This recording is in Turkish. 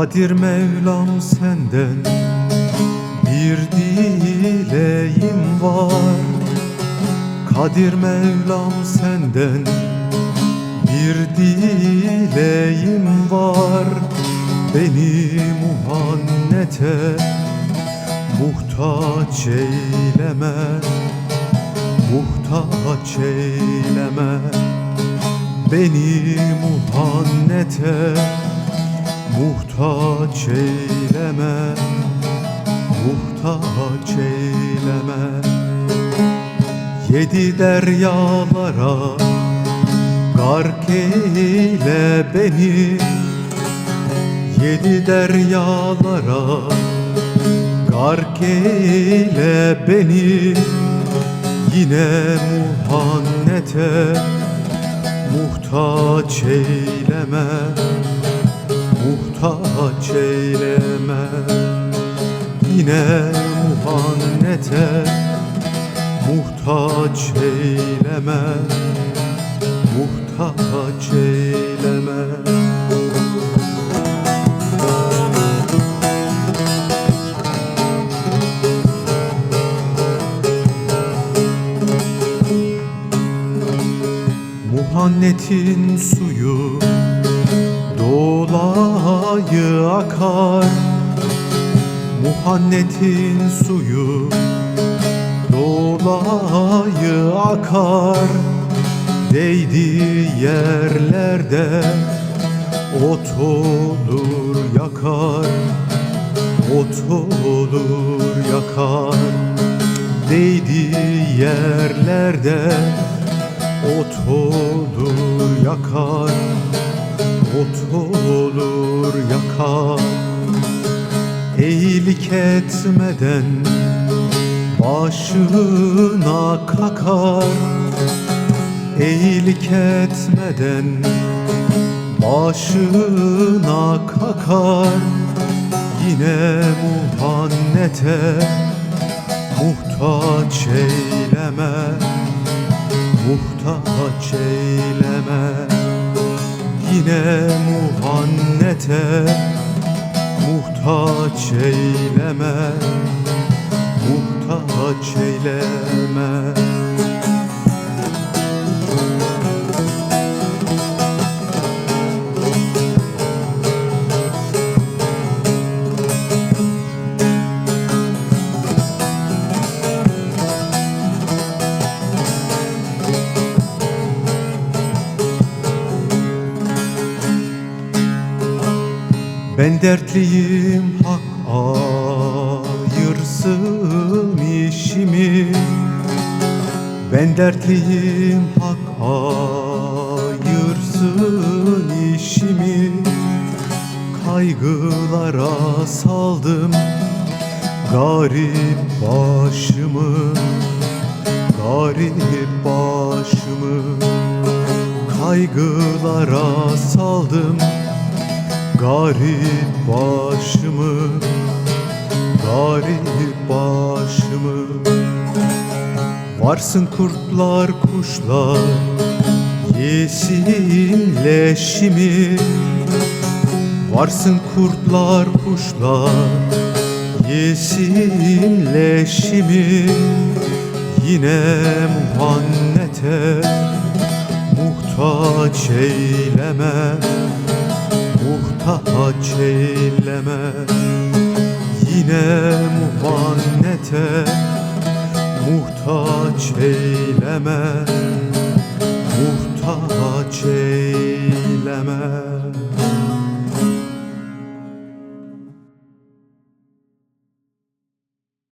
Kadir Mevlam senden bir dileğim var. Kadir Mevlam senden bir dileğim var. Beni muhannete muhtaç eyleme Muhtaç eyleme. Beni muhannete muhtaç eyleme Muhtaç eyleme. Yedi deryalara Gark eyle beni. Yedi deryalara Gark eyle beni. Yine muhannete Muhtaç eyleme Muhtaç eyleme Yine muhannete Muhtaç eyleme Muhtaç eyleme Muhannetin suyu dolayı akar Muhannetin suyu. Dolayı akar Değdiği yerlerde ot olur yakar. Ot olur yakar. Değdiği yerlerde ot olur yakar Ot olur yakar Eğilik etmeden başına kakar. Eğilik etmeden başına kakar. Yine muhannete muhtaç eyleme Muhtaç eyleme Yine muhannete muhtaç eyleme Muhtaç eyleme Ben dertliyim hak ayırsın işimi. Ben dertliyim hak ayırsın işimi. Kaygılara saldım garip başımı. Garip başımı. Kaygılara saldım Garip başımı Garip başımı. Varsın kurtlar kuşlar Yesin leşimi Varsın kurtlar kuşlar Yesin leşimi Yine muhannete Muhtaç eyleme muhtaç eyleme Yine muhannete muhtaç eyleme Muhtaç eyleme